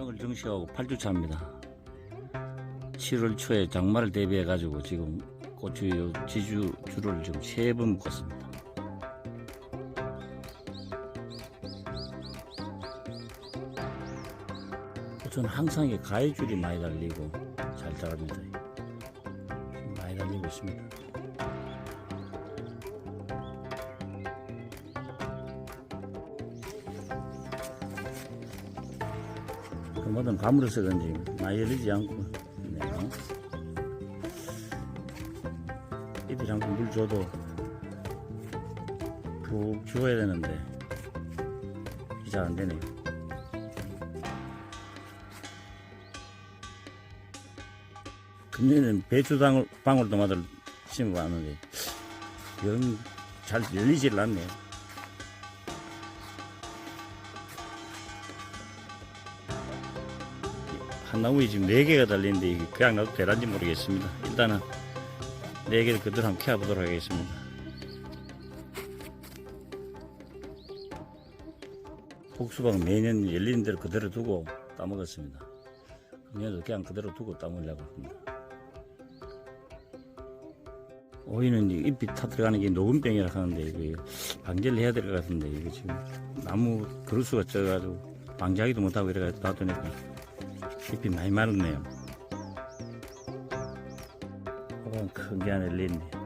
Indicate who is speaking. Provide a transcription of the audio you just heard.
Speaker 1: 포장을 정시하고 8주차입니다. 7월 초에 장마를 대비해 가지고 지금 고추 요 지주 줄을 지금 세 번 묶었습니다. 고추는 항상 이 가해줄이 많이 달리고 잘 자랍니다. 많이 달리고 있습니다. 뭐든 가물을 쓰든지 많이 열리지 않고 네. 이들 한번 물 줘도 푹 주어야 되는데 잘 안 되네요. 금년에는 배추당 방울토마토를 심어봤는데 영 잘 열리질 않네요. 한 나무에 지금 네 개가 달리는데 이게 그냥 놔도 되란지 모르겠습니다. 일단은 네 개를 그대로 한번 캐보도록 하겠습니다. 복수박 매년 열리는 대로 그대로 두고 따먹었습니다. 그년도 그냥 그대로 두고 따먹으려고 합니다. 오이는 이 잎이 타 들어가는 게 녹은병이라 하는데 이거 방제를 해야 될 것 같은데 이거 지금 나무 그루스가 쪄가지고 방제하기도 못하고 이래가지고 놔두니까 잎이 많이 마르네요. 호박 큰게 안에 열렸네.